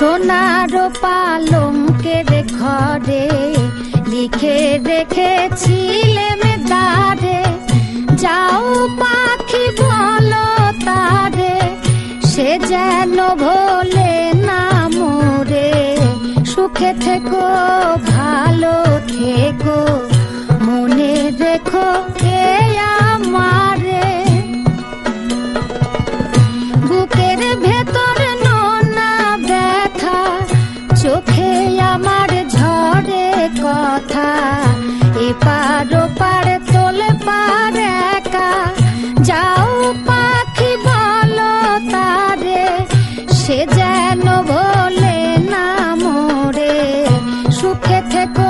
সোনার পালঙ্কের ঘরে লিখে রেখেছিলেম তারে যাও পাখি, বলো তারে, সে যেন ভোলে না মোরে। সুখে থেকো, ভালো থেকো। চোখে আমার ঝরে কথা, এপার ওপার তোলে পার একা। যাও পাখি বলো তারে, সে যেন বলে না মোরে, সুখে থেকো